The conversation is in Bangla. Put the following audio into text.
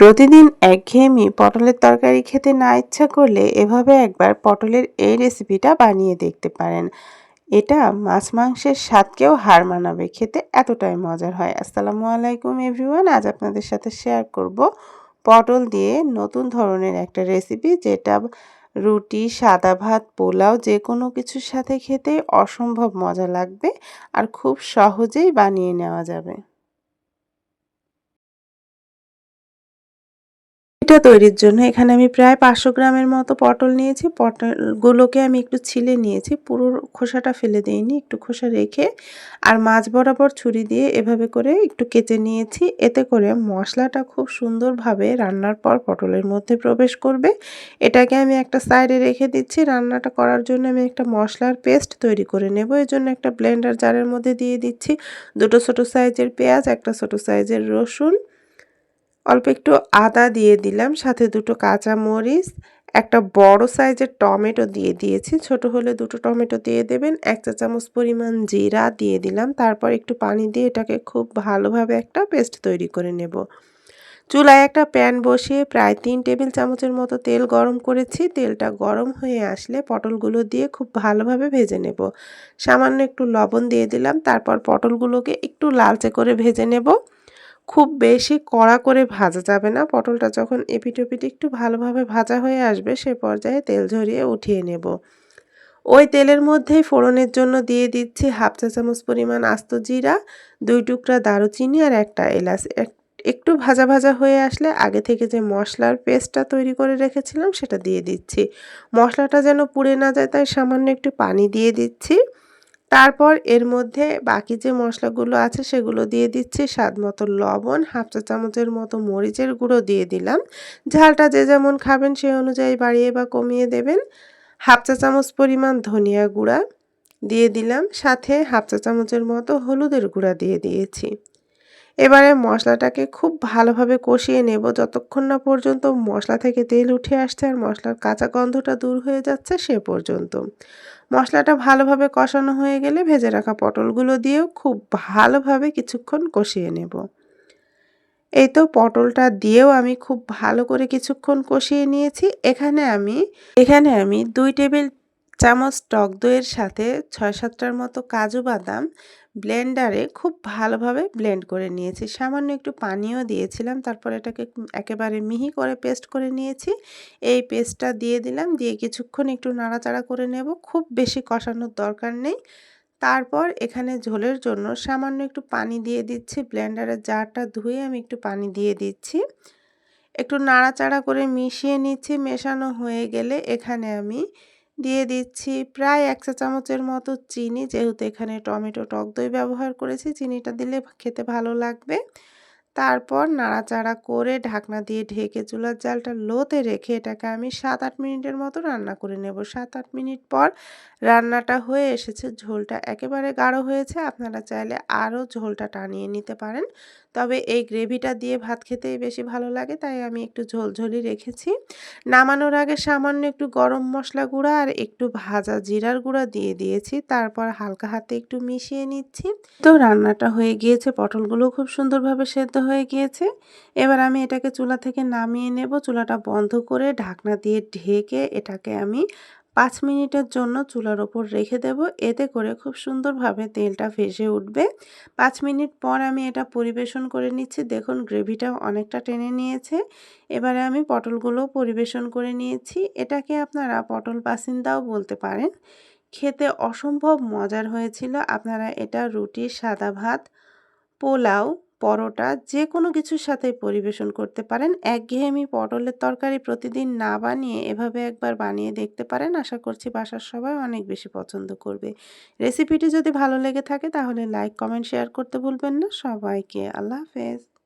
প্রতিদিন একঘেয়েমি পটলের তরকারি খেতে না ইচ্ছা করলে এভাবে একবার পটলের এই রেসিপিটা বানিয়ে দেখতে পারেন। এটা মাছ মাংসের স্বাদকেও হার মানাবে। খেতে এতটাই মজার হয়। আসসালামু আলাইকুম এভরিওয়ান। আজ আপনাদের সাথে শেয়ার করব পটল দিয়ে নতুন ধরনের একটা রেসিপি, যেটা রুটি, সাদা ভাত, পোলাও যে কোনো কিছুর সাথে খেতে অসম্ভব মজা লাগবে আর খুব সহজেই বানিয়ে নেওয়া যাবে। এটা তৈরির জন্য। এখানে আমি প্রায় পাঁচশো গ্রামের মতো পটল নিয়েছি। পটলগুলোকে আমি একটু ছিলে নিয়েছি। পুরো খোসাটা ফেলে দিইনি, একটু খোসা রেখে। আর মাছ বরাবর ছুরি দিয়ে এভাবে করে একটু কেটে নিয়েছি। এতে করে মশলাটা খুব সুন্দরভাবে রান্নার পর পটলের মধ্যে প্রবেশ করবে। এটাকে আমি একটা সাইডে রেখে দিচ্ছি। রান্নাটা করার জন্য আমি একটা মশলার পেস্ট তৈরি করে নেব। এর জন্য একটা ব্লেন্ডার জারের মধ্যে দিয়ে দিচ্ছি। দুটো ছোটো সাইজের পেঁয়াজ, একটা ছোটো সাইজের রসুন। অল্প একটু আদা দিয়ে দিলাম, সাথে দুটো কাঁচা মরিচ একটা বড় সাইজের টমেটো দিয়ে দিয়েছি। ছোট হলে দুটো টমেটো দিয়ে দেবেন, এক চা চামচ পরিমাণ জিরা দিয়ে দিলাম, তারপর একটু পানি দিয়ে এটাকে খুব ভালোভাবে একটা পেস্ট তৈরি করে নেব। চুলায় একটা প্যান বসিয়ে প্রায় তিন টেবিল চামচের মতো তেল গরম করেছি। তেলটা গরম হয়ে আসলে পটলগুলো দিয়ে খুব ভালোভাবে ভেজে নেব। সামান্য একটু লবণ দিয়ে দিলাম, তারপর পটলগুলোকে একটু লালচে করে ভেজে নেব। খুব বেশি কড়া করে ভাজা যাবে না। পটলটা যখন এপিটোপিট একটু ভালোভাবে ভাজা হয়ে আসবে, সে পর্যায়ে তেল ঝরিয়ে উঠিয়ে নেব। ওই তেলের মধ্যেই ফোড়নের জন্য দিয়ে দিচ্ছি হাফ চা চামচ পরিমাণ আস্ত জিরা, দুই টুকরা দারুচিনি আর একটা এলাচ। একটু ভাজা ভাজা হয়ে আসলে আগে থেকে যে মশলার পেস্টটা তৈরি করে রেখেছিলাম সেটা দিয়ে দিচ্ছি। মশলাটা যেন পুড়ে না যায় তাই সামান্য একটু পানি দিয়ে দিচ্ছি। তারপর এর মধ্যে বাকি যে মশলাগুলো আছে সেগুলো দিয়ে দিচ্ছি। স্বাদ মতো লবণ, হাফ চা চামচের মতো মরিচের গুঁড়ো দিয়ে দিলাম। ঝালটা যে যেমন খাবেন সেই অনুযায়ী বাড়িয়ে বা কমিয়ে দেবেন। হাফ চা চামচ পরিমাণ ধনিয়া গুঁড়া দিয়ে দিলাম। সাথে হাফ চা চামচের মতো হলুদের গুঁড়া দিয়ে দিয়েছি। এবারে মশলাটাকে খুব ভালোভাবে কষিয়ে নেব। যতক্ষণ না পর্যন্ত মশলা থেকে তেল উঠে আসছে আর মশলার কাঁচা গন্ধটা দূর হয়ে যাচ্ছে সে পর্যন্ত। মশলাটা ভালোভাবে কষানো হয়ে গেলে ভেজে রাখা পটলগুলো দিয়েও খুব ভালোভাবে কিছুক্ষণ কষিয়ে নেব। এই তো পটলটা দিয়েও আমি খুব ভালো করে কিছুক্ষণ কষিয়ে নিয়েছি। এখানে আমি এখানে আমি দুই টেবিল চামচ টক দইয়ের সাথে ছয় সাতটার মতো কাজু বাদাম ব্লেন্ডারে খুব ভালোভাবে ব্লেন্ড করে নিয়েছি। সামান্য একটু পানিও দিয়েছিলাম, তারপর এটাকে একেবারে মিহি করে পেস্ট করে নিয়েছি। এই পেস্টটা দিয়ে দিলাম, দিয়ে কিছুক্ষণ একটু নাড়াচাড়া করে নেব, খুব বেশি কষানোর দরকার নেই। তারপর এখানে ঝোলের জন্য সামান্য একটু পানি দিয়ে দিচ্ছি ব্লেন্ডারের জারটা ধুয়ে আমি একটু পানি দিয়ে দিচ্ছি। একটু নাড়াচাড়া করে মিশিয়ে নিচ্ছি, মেশানো হয়ে গেলে এখানে আমি দিয়ে দিচ্ছি। প্রায় এক চা চামচের মতো চিনি, যেহেতু এখানে টমেটো টক দই ব্যবহার করেছি, চিনিটা দিলে খেতে ভালো লাগবে। তারপর নাড়াচাড়া করে ঢাকনা দিয়ে ঢেকে চুলার জালটা লোতে রেখে এটাকে আমি সাত আট মিনিটের মতো রান্না করে নেব। সাত আট মিনিট পর রান্নাটা হয়ে এসেছে। ঝোলটা একেবারে গাঢ় হয়েছে। আপনারা চাইলে আরও ঝোলটা টানিয়ে নিতে পারেন। তবে এই গ্রেভিটা দিয়ে ভাত খেতেই বেশি ভালো লাগে, তাই আমি একটু ঝোলঝোলি রেখেছি। নামানোর আগে সামান্য একটু গরম মশলা গুঁড়া আর একটু ভাজা জিরার গুঁড়া দিয়ে দিয়েছি, তারপর হালকা হাতে একটু মিশিয়ে নিচ্ছি। তো রান্নাটা হয়ে গিয়েছে, পটলগুলো খুব সুন্দরভাবে সেদ্ধ হয়ে গিয়েছে। এবার আমি এটাকে চুলা থেকে নামিয়ে নেব, চুলাটা বন্ধ করে ঢাকনা দিয়ে ঢেকে এটাকে আমি পাঁচ মিনিটের জন্য চুলার ওপর রেখে দেব। এতে করে খুব সুন্দরভাবে তেলটা ভেসে উঠবে। পাঁচ মিনিট পর আমি এটা পরিবেশন করে নিচ্ছি। দেখুন গ্রেভিটা অনেকটা টেনে নিয়েছে। এবারে আমি পটলগুলো পরিবেশন করে নিয়েছি। এটাকে আপনারা পটল পাসিন্দাও বলতে পারেন। খেতে অসম্ভব মজার হয়েছিল। আপনারা এটা রুটি সাদা ভাত, পোলাও পরোটা যে কোনো কিছুর সাথে পরিবেশন করতে পারেন। একঘেয়েমি পটলের তরকারি প্রতিদিন না বানিয়ে এভাবে একবার বানিয়ে দেখতে পারেন। আশা করছি বাসার সবাই অনেক বেশি পছন্দ করবে। রেসিপিটি যদি ভালো লেগে থাকে তাহলে লাইক, কমেন্ট, শেয়ার করতে ভুলবেন না। সবাইকে আল্লাহ হাফেজ।